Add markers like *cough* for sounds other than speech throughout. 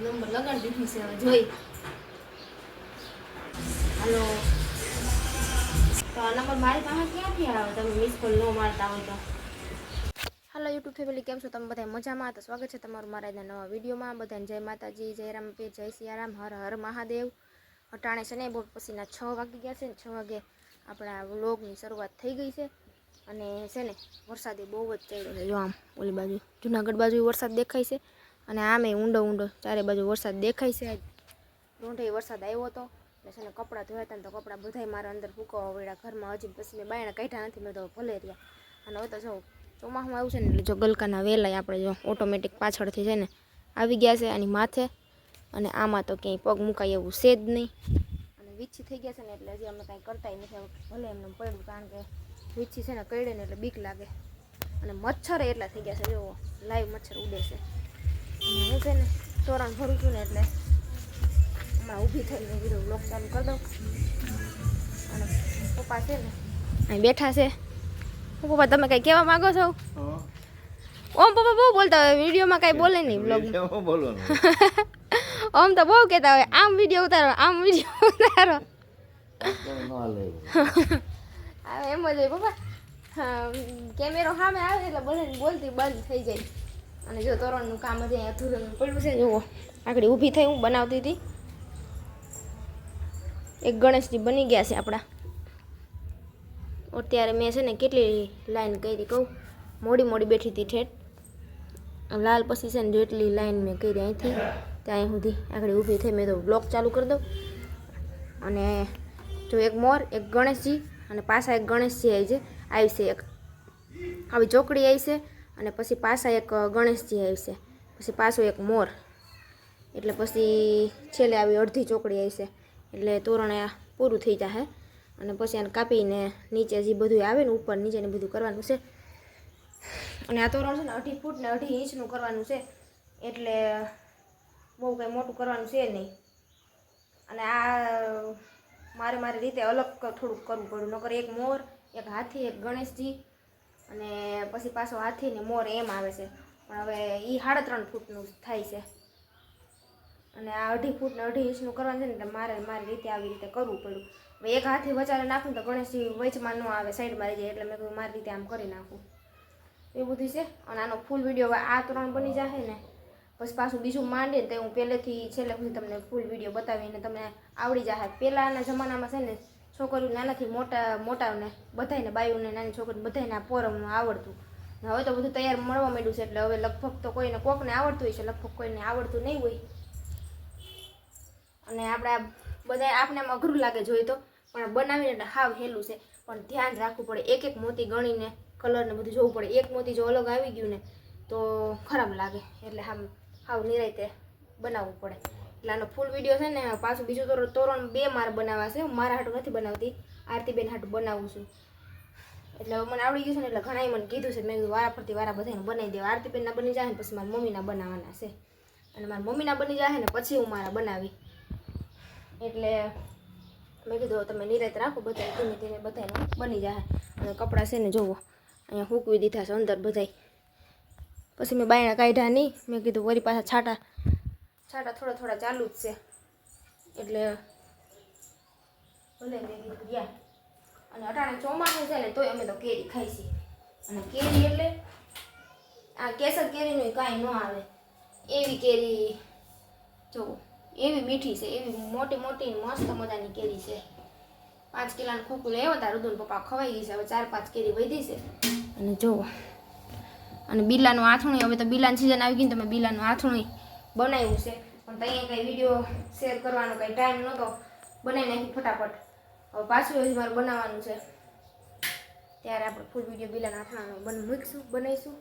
Number લગાડી દીધું છે હવે જોઈ. હાલો. તો આ નંબર મારી પાસે ક્યાંથી આવે? તમે મિસ કોલ ન મારતા હોય તો. હાલો યુટ્યુબ ફેમિલી કેમ છો? તમે બધા મજામાં? તો સ્વાગત છે તમારું મારા આજના નવા વિડીયોમાં. બધાને જય માતાજી, જય રામ જય સિયારામ, હર હર મહાદેવ. અટાણે છે ને બહુ પછીના છ વાગી ગયા છે ને છ વાગે આપણા વ્લોગની શરૂઆત થઈ ગઈ છે. અને છે ને વરસાદે બહુ જ ચડ્યો છે. જો આમ, ઓલી બાજુ જુનાગઢ બાજુ વરસાદ દેખાય છે. અને આમે ઊંડો ઊંડો, ચારે બાજુ વરસાદ દેખાય છે આજ. વરસાદ આવ્યો હતો એટલે છે ને કપડાં ધોયા હતા ને તો કપડાં બધાય મારા અંદર ફૂકવા વળ્યા. ઘરમાં હજી પછી મેં બાયણા કાઢ્યા નથી, મેં તો ભલે રહ્યા. અને હવે તો જો ચોમાસું આવ્યું છે ને એટલે જો ગલકાના વેલાય આપણે જો ઓટોમેટિક પાછળથી છે ને આવી ગયા છે આની માથે. અને આમાં તો ક્યાંય પગ મુકાય એવું છે જ નહીં. અને વીછી થઈ ગયા છે ને એટલે હજી અમે કાંઈ કરતા નથી ભલે એમને પડ્યું, કારણ કે વીછી છે ને કરડે ને એટલે બીક લાગે. અને મચ્છર એટલા થઈ ગયા છે, જો લાઈવ મચ્છર ઉડે છે. હું છે ને તોરણ ભરું છું ને એટલે હમણાં ઊભી થઈને વીડિયો બ્લોક ચાલુ કરી દઉં. અને પપ્પા છે ને અહીં બેઠા છે. હું પપ્પા તમે કંઈ કહેવા માગો છો? ઓમ પપ્પા બહુ બોલતા હોય વિડીયોમાં કાંઈ બોલે નહીં બ્લોગ બોલવાનું. *laughs* ઓમ તો બહુ કહેતા હોય આમ વીડિયો ઉતારો આમ વીડિયો ઉતારો. *laughs* એમ જ હોય પપ્પા. કેમેરો સામે આવે એટલે બધાને બોલતી બંધ થઈ જાય. અને જો તોરણનું કામ હજી અધૂરું પડ્યું છે, જુઓ. આગળ ઊભી થઈ હું બનાવતી હતી. એક ગણેશજી બની ગયા છે આપણા. અત્યારે મેં છે ને કેટલી લાઈન કરી કહું. મોડી મોડી બેઠી હતી ઠેઠ. લાલ પછી છે ને જેટલી લાઈન મેં કરી અહીંથી, ત્યાં સુધી આગળ ઊભી થઈ મેં તો બ્લોક ચાલુ કરી દઉં. અને જો એક મોર, એક ગણેશજી અને પાછા એક ગણેશજી આવી છે. આવી છે એક. આવી ચોકડી આવી છે. અને પછી પાછા એક ગણેશજી આવશે પછી પાછો એક મોર. એટલે પછી છેલ્લે આવી અડધી ચોકડી આવશે એટલે તોરણ પૂરું થઈ જશે અને પછી આને કાપીને નીચે જે બધું આવે ને ઉપર નીચે ને બધું કરવાનું છે. અને આ તોરણ છે ને અઢી ફૂટ ને અઢી ઇંચનું કરવાનું છે. એટલે બહુ કંઈ મોટું કરવાનું છે નહીં. અને આ મારે મારી રીતે અલગ થોડુંક કરવું પડ્યું. નકર એક મોર, એક હાથી, એક ગણેશજી અને પછી પાછો હાથી ને મોર એમ આવે છે. પણ હવે એ સાડા ત્રણ ફૂટનું થાય છે. અને આ અઢી ફૂટ ને અઢી ઇંચનું કરવાનું છે ને એટલે મારે મારી રીતે આવી રીતે કરવું પડ્યું. હવે એક હાથી વચારે નાખું તો ગણેશજી વચમાં ન આવે સાઈડમાં રહી જાય એટલે મેં કીધું મારી રીતે આમ કરી નાખું. એ બધું છે. અને આનો ફૂલ વીડિયો આ ત્રણ બની જશે ને, પછી પાછું બીજું માંડીને તો હું પહેલેથી છેલ્લે સુધી તમને ફૂલ વીડિયો બતાવીને તમને આવડી જશે પહેલાંના જમાનામાં છે ને છોકરીઓ નાનાથી મોટા મોટાને બધાને બાયુને, નાની છોકરીને બધાને આ પોરમ આવડતું. હવે તો બધું તૈયાર મળવા માંડ્યું છે, એટલે હવે લગભગ તો કોઈને કોકને આવડતું હોય છે, લગભગ કોઈને આવડતું નહીં હોય. અને આપણે બધા આપણે અઘરું લાગે જોઈએ તો. પણ બનાવીને એટલે હાવ હેલું છે. પણ ધ્યાન રાખવું પડે. એક એક મોતી ગણીને કલરને બધું જોવું પડે. એક મોતી જો અલગ આવી ગયું ને, તો ખરાબ લાગે. એટલે આમ હાવ નિરાયતે બનાવવું પડે. એટલે ફૂલ વીડિયો છે ને, પાછું બીજું તો તોરણ બે મારે બનાવવા છે મારા હાટું નથી બનાવતી, આરતીબેન હાટું બનાવું છું. એટલે મને આવડી ગયું છે ને, એટલે ઘણાએ મને કીધું છે, મેં કીધું વારા ફરતી વારા બધાને બનાવી દેવા. આરતીબેનના બની જાય ને, પછી મારા મમ્મીના બનાવવાના છે. અને મારા મમ્મીના બની જાય ને, પછી હું મારા બનાવી. એટલે મેં કીધું તમે નિરાત રાખો બધા ધીમે ધીમે બધાને બની જાય અને કપડાં છે ને, જોવો, અહીંયા હૂકવી દીધા છે અંદર બધાય. પછી મેં બાયણા કાઢ્યા નહીં, મેં કીધું, વળી પાછા છાટા છાટા થોડા થોડા ચાલુ જ છે. એટલે ભલે ગયા. અને અટાણે ચોમાસું છે ને, તોય અમે તો કેરી ખાઈ છીએ. અને કેરી એટલે આ કેસર કેરીનું કાંઈ ન આવે. એવી કેરી, જો, એવી મીઠી છે, એવી મોટી મોટી મસ્ત મજાની કેરી છે. પાંચ કિલાનું ખોખું લેવો તાર રુદુન પપ્પા ખવાઈ ગઈ છે. હવે ચાર પાંચ કેરી વધી છે. અને જો, અને બિલાનું આથણું હવે તો બિલાની સિઝન આવી ગઈ ને તમે બિલાનું આથણું બનાવ્યું છે. પણ ત્યાં કંઈ વીડિયો શેર કરવાનો કંઈ ટાઈમ નહોતો. બનાવી નાખી ફટાફટ. હવે પાછું હજી મારે બનાવવાનું છે. ત્યારે આપણે ફૂલ વીડિયો બિલાના નાખવાનો બન મૂકીશું, બનાવીશું.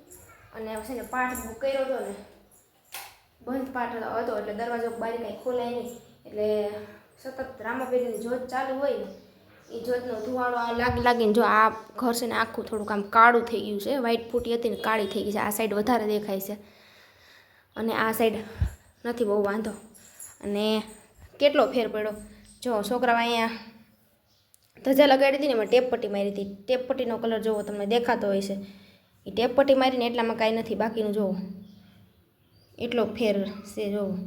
અને છે ને પાઠ બુક કર્યો હતો ને, બંધ પાઠ હતો એટલે દરવાજો બારી કાંઈ ખોલાય નહીં. એટલે સતત રામાપીરની જોત ચાલુ હોય ને, એ જોતનો ધુવાળો આ લાગી લાગીને જો આ ઘર છે ને આખું થોડુંક આમ કાળું થઈ ગયું છે. વ્હાઇટ ફૂટી હતી ને કાળી થઈ ગઈ છે. આ સાઈડ વધારે દેખાય છે. અને આ સાઈડ નથી બહુ વાંધો. અને કેટલો ફેર પડ્યો? જો, છોકરાઓ અહીંયા ધજા લગાડી હતી ને એમાં ટેપ પટ્ટી મારી હતી. ટેપ પટ્ટીનો કલર જોવો, તમને દેખાતો હોય છે. એ ટેપ પટ્ટી મારીને એટલામાં કાંઈ નથી, બાકીનું જોવો. એટલો ફેર છે જોવો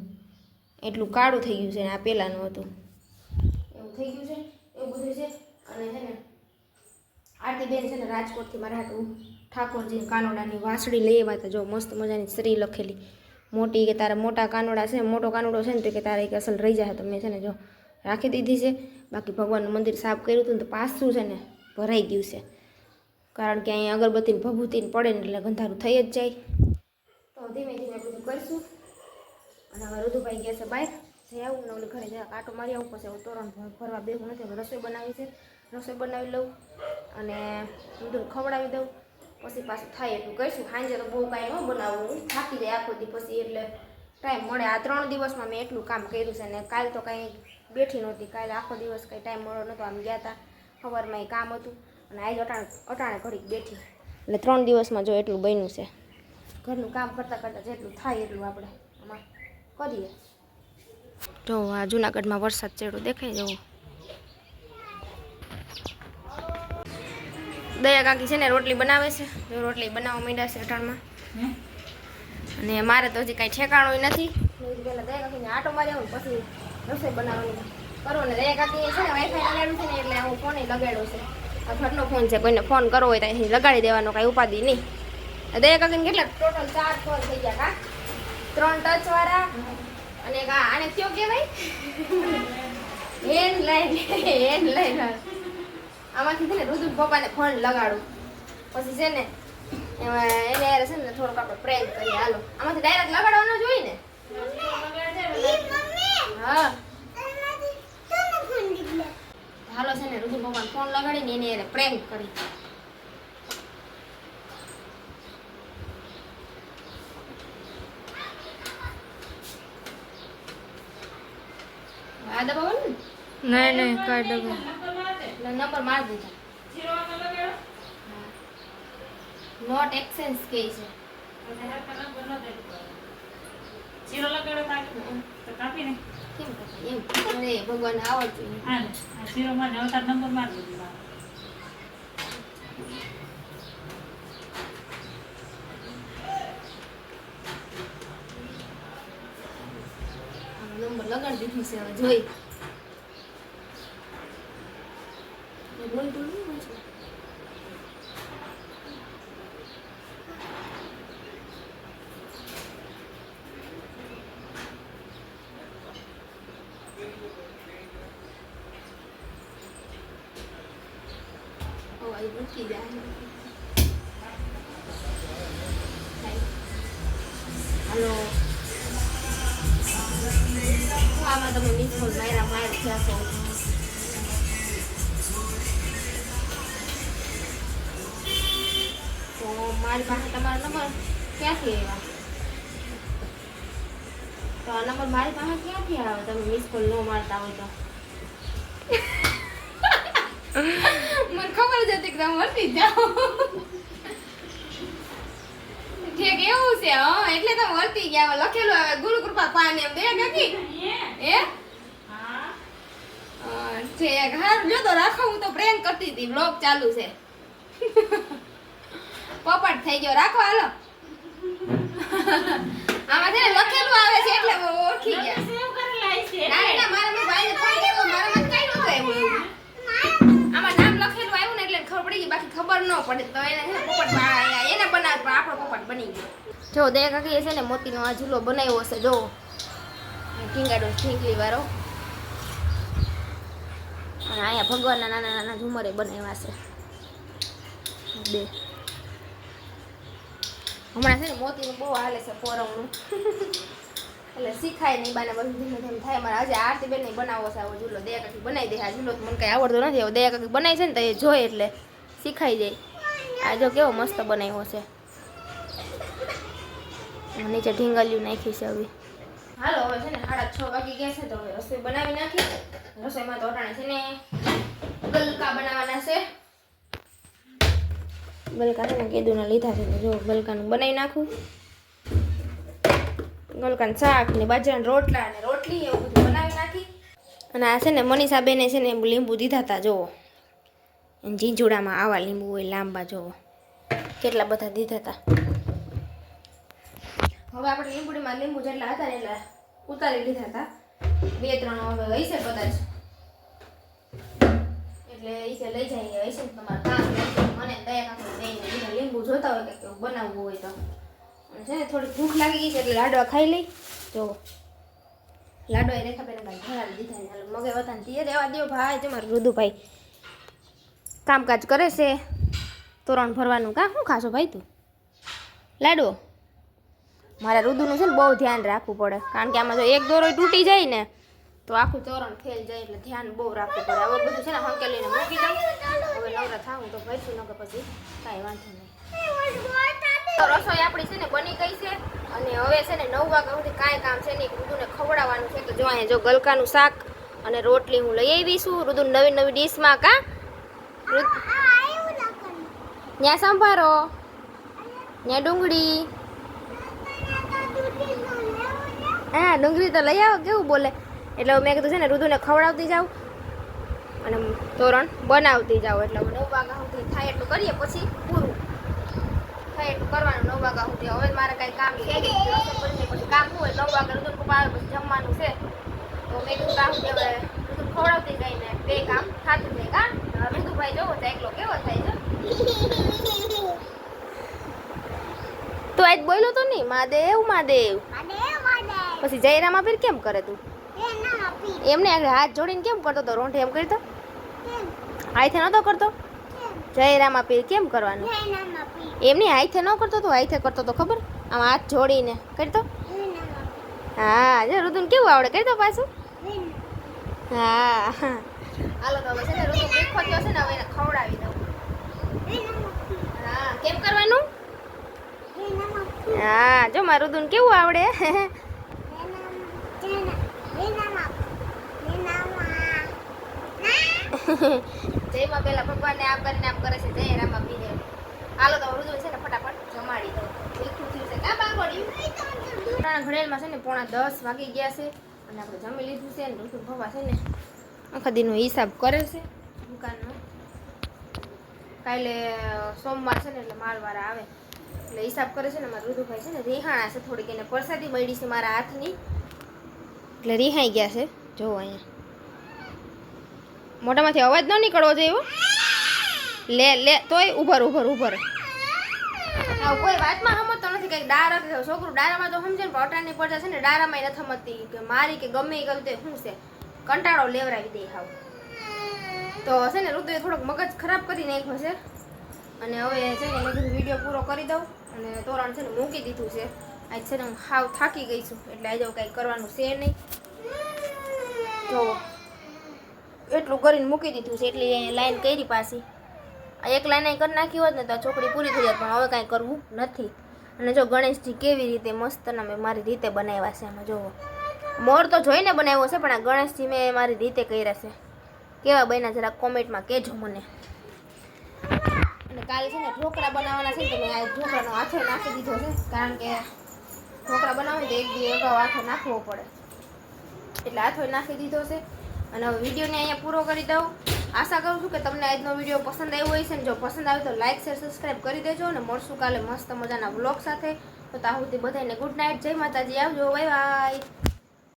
એટલું કાળું થઈ ગયું છે ને, આ પહેલાંનું હતું. એવું થઈ ગયું છે? એવું બધું છે? અને છે ને, આરતી બેન છે ને, રાજકોટથી મારા હાટું ઠાકોરજી કાનોડાની વાંસળી લઈ આવ્યા હતા. જો, મસ્ત મજાની સ્ત્રી લખેલી. મોટી કે તારા મોટા કાનોડા છે, મોટો કાનોડો છે ને તો કે તારે એક અસલ રહી જાય તો મેં છે ને જો રાખી દીધી છે. બાકી ભગવાનનું મંદિર સાફ કર્યું હતું ને તો પાછું છે ને ભરાઈ ગયું છે. કારણ કે અહીંયા અગરબત્તીને ભભૂતીને પડે ને એટલે ગંધારું થઈ જ જાય. તો ધીમે ધીમે બધું કરીશું. અને હવે રુદુભાઈ ગયા છે બહાર. જઈ આવું ને ઓલું ઘરે જરા કાંટો મારી આવું પછી હું તોરણ ભર- ભરવા બેવું નથી. રસોઈ બનાવી છે. રસોઈ બનાવી લઉં અને બધું ખવડાવી દઉં. પછી પાછું થાય એટલું કરીશું. સાંજે તો બહુ કાંઈ ન બનાવવું હું થાકી જાય આખો દી પછી એટલે ટાઈમ મળે. આ ત્રણ દિવસમાં મેં એટલું કામ કર્યું છે ને કાલ તો કાંઈ બેઠી નહોતી. કાલે આખો દિવસ કંઈ ટાઈમ મળ્યો નહોતો. આમ ગયા હતા સવારમાં કામ હતું અને આજ અટાણે અટાણે ઘડીક બેઠી. એટલે ત્રણ દિવસમાં જો એટલું બન્યું છે. ઘરનું કામ કરતાં કરતાં જેટલું થાય એટલું આપણે આમાં કરીએ. જો આ જુનાગઢમાં વરસાદ ચેડો દેખાઈ જવો દયા કાકી છે ને રોટલી બનાવે છે. જો રોટલી બનાવવા માંડ્યા છે અઠાણમાં અને મારે તો હજી કાંઈ ઠેકાણું નથી. પહેલાં દયા કાકીને આટો મારી આવું પછી રસોઈ બનાવવાની. કરો ને દયા કાકી છે ને વાઈફાઈ લગાડ્યું છે ને એટલે હું ફોન લગાડ્યો છે. આ ઘરનો ફોન છે કોઈને ફોન કરવો હોય તો અહીં લગાડી દેવાનો કાંઈ ઉપાધિ નહીં. દયા કાકીને કેટલા ટોટલ ચાર ફોન થઈ ગયા કા? ત્રણ ટચ વાળા અને આને કયો કહેવાય? હેન્ડ લાઈન હેન્ડ લાઈન આમાંથી છે ને રુદુલ પપ્પાને ફોન લગાડું. પછી છે ને એને યાર છે ને થોડોક આપણે પ્રેમ કરીએ. હાલો, આમાંથી ડાયરેક્ટ લગાડવાનો જોઈએ ને? હા. હાલો છે ને રુદુલ પપ્પાને ફોન લગાડીને એને હારે પ્રેમ કરી. આ દબાવવાનું નહીં નહીં, કાઢ. એટલે નંબર મારી દીધા. નોટ એક્સચેન્જ કે છે. જીરો લગાડો તો કાપી ને કેમ કહેવાય? એમ અરે ભગવાન આવડતું હા આ જીરો માં નવતાર નંબર મારી દીધો. નંબર લગાડી દીધું છે હવે જોઈ. મૂકી જાય હાલો તમે મિસ માર્યા માર થયા તો મારી પાસે તમારો નંબર ક્યાંથી આવ્યા તો આ નંબર મારી પાસે ક્યાંથી આવ્યો તમે મિસ કોલ ન મારતા હોય તો. *laughs* મને ખબર જ હતી કે તમે વર્તી જાઓ. ઠેક એવું છે હા એટલે તમે વર્તી ગયા લખેલું આવે ગુરુ કૃપા પાન એમ દે કાકી? એ ઠેક અ, જો તો રાખો હું તો પ્રેમ કરતી હતી બ્લોગ ચાલુ છે. પોપટ થઈ ગયો રાખો હાલો. આમાં છે લખેલું આવે છે એટલે ઓળખી ગયા. ના ના મારા ભાઈને ગઈ ન પડે તો એને છે પોપટ એને બનાવે, પણ આપણો પોપટ બની ગયો. જો દયા કાકી છે ને મોતીનો આ ઝૂલો બનાવ્યો હશે, જો. ઠીંગાડો ઠીંગલી વાળો. અને અહીંયા ભગવાનના નાના નાના ઝુમરે બનાવ્યા છે. બે. હમણાં છે ને મોતીનું બહુ હાલે છે પોરવનું *laughs* એટલે શીખાય નહીં બાને બધું ધીમે ધીમે થાય. મારે આજે આરતી બેન બનાવો છે આવો ઝૂલો. દયા કાકી બનાવી દે આ ઝૂલો. મને કઈ આવડતો નથી. દયા કાકી બનાવી છે ને તો એ જોઈએ એટલે. શીખાઈ જાય. આ જો કેવો મસ્ત બનાવ્યો છે. નીચે ઢીંગલિયું નાખી છે હવે. હાલો, હવે છે ને સાડા છ વાગી ગયા છે તો હવે રસોઈ બનાવી નાખી રસોઈમાં તો અટાણે છે ને ગલકા બનાવવાના છે. ગલકા છે ને કેદુના લીધા છે જો ગલકાનું બનાવી નાખું. ગલકાનું શાક ને બાજરાના રોટલા ને રોટલી એવું બધું બનાવી નાખી. અને આ છે ને મનીષા બેને છે ને લીંબુ દીધા હતા, જુઓ. ઝીંઝુડામાં આવા લીંબુ હોય, લાંબા જોવો. કેટલા બધા દીધા હતા હવે આપણે લીંબુડીમાં લીંબુ જેટલા હતા એટલા ઉતારી લીધા હતા બે, ત્રણ હવે હશે કદાચ. એટલે એ કે લઈ જાય હશે તમારે કામ. મને દયા કાકા લીંબુ જોતા હોય કે બનાવવું હોય તો. છે ને થોડી ભૂખ લાગી ગઈ છે એટલે લાડવા ખાઈ લઈ. જો. લાડવા એ રેખા પેલા ભરાવી દીધા. મગે ને તે રહેવા દો ભાઈ, તમારે રુદુભાઈ. કામકાજ કરે છે. તોરણ ભરવાનું કા? શું ખાશો ભાઈ તું? લાડવો? મારા રુદુનું છે ને બહુ ધ્યાન રાખવું પડે. કારણ કે આમાં જો એક દોરો તૂટી જાય ને, તો આખું તોરણ ફેલ જાય એટલે ધ્યાન બહુ રાખવું પડે. હવે બધું છે ને હંકેલીને મૂકી દઉં. હવે નવરા થાવું તો ભરશું નકર પછી કાંઈ વાંધો નહીં. તો રસોઈ આપણી છે ને બની ગઈ છે. અને હવે છે ને નવ વાગ્યા સુધી કાંઈ કામ છે નહીં. રુદુને ખવડાવવાનું છે. તો જો અહીંયા જો ગલકાનું શાક અને રોટલી હું લઈ આવી છું. રુદુ નવી નવી ડીશમાં કા ત્યાં સંભારો. ત્યાં ડુંગળી. હા, ડુંગળી તો લઈ આવો, કેવું બોલે? એટલે મેં કીધું છે ને, રુદુને ખવડાવતી જાઉં. અને તોરણ બનાવતી જાઉં એટલે નવ વાગ્યા સુધી થાય એટલું કરીએ, પછી પૂરું. થાય એટલું કરવાનું, નવ વાગ્યા સુધી. હવે મારે કાંઈ કામ છે પછી કામ હોય, નવ વાગે રુદુન પપ્પા આવે, પછી જમવાનું છે. તો મેં કીધું કામ રુદુન ખવડાવતી જઈને બે કામ થતું જાય કા રુદુભાઈ જોવો તો એકલો કેવો થાય છે? *laughs* તું આજ બોલ્યો તો નહીં મહાદેવ મહાદેવ. પછી જયરામ આપીર કેમ કરે તું? એમને હાથ જોડીને કેમ કરતો તો રોંઠે એમ કરતો હાથે નતો કરતો? જયરામ આપીર કેમ કરવાનું? એમની હાથે ન કરતો તો હાથે કરતો તો ખબર? આમ હાથ જોડીને કરતો હા જો રુદુન કેવું આવડે કરતો પાછું? હા. હાલો તો હવે છે ને રુદુ મીઠો થયો છે ને, હવે એને ખવડાવી દઉં. હા, કેમ કરવાનું? હા, જો મારું રુદુન કેવું આવડે? જયમાં પેલા ભગવાનને આમ કરીને આમ કરે છે, જય રામા પીને હાલો તો રુદુ છે ને ફટાફટ જમાડી દઉં. મીઠું થયું છે. કા બાંગોડી ઘડિયાળમાં છે ને પોણા દસ વાગી ગયા છે. અને આપણે જમી લીધું છે ને ઋતુ ભવા છે ને આખા દીનો હિસાબ કરે છે દુકાનનો. કાલે સોમવાર છે ને એટલે માલવાળા આવે. એટલે હિસાબ કરે છે ને મારા ઋતુભાઈ છે ને, રિહાણા છે થોડીક, એને પરસાદી મળી છે મારા હાથની. એટલે રિહાઈ ગયા છે. જોવો અહીંયા. મોઢામાંથી અવાજ ન નીકળવો જોઈએ લે લે, તોય ઉભર ઉભર ઉભર. કોઈ વાતમાં સમજતો નથી, કંઈક ડાર છોકરું ડારામાં તો સમજે ને પણ અટાણની પડતા છે ને ડારામાં નથી સમજતી કે મારી કે ગમે એ ગમતે શું છે? કંટાળો લેવરાવી દે હાવ. તો છે ને ઋતુએ થોડોક મગજ ખરાબ કરી નાખ્યો છે. અને હવે છે ને મેં વીડિયો પૂરો કરી દઉં. અને તોરણ છે ને મૂકી દીધું છે. આજ છે ને હું હાવ થાકી ગઈ છું. એટલે આજે હવે કાંઈ કરવાનું છે નહીં. તો એટલું કરીને મૂકી દીધું છે. એટલી લાઈન કરી પાછી. એક લાઈન કરી નાખી હોત ને તો ચોકડી પૂરી થઈ જાય પણ હવે કાંઈ કરવું નથી. અને જો ગણેશજી કેવી રીતે મસ્ત મેં મારી રીતે બનાવ્યા છે એમાં જોવો મોર તો જોઈને બનાવ્યો છે, પણ આ ગણેશજી મેં મારી રીતે કર્યા છે. કેવા બન્યા જરા કોમેન્ટમાં કહેજો મને. અને કાલે છે ને ઢોકળા બનાવવાના છે તો મેં આ ઢોકળાનો આથો નાખી દીધો છે, કારણ કે ઢોકળા બનાવે તો એક દી અગાઉ આથો નાખવો પડે. એટલે આથો નાખી દીધો છે. અને હવે વિડીયોને અહીંયા પૂરો કરી દઉં. આશા કરું છું કે તમને આજનો વીડિયો પસંદ આવ્યો હોય છે ને, જો પસંદ આવે તો લાઇક શેર સબસ્ક્રાઈબ કરી દેજો અને મળશું કાલે મસ્ત મજાના બ્લોગ સાથે. તો તાહુથી બધાને ગુડ નાઇટ જય માતાજી. આવજો. Bye bye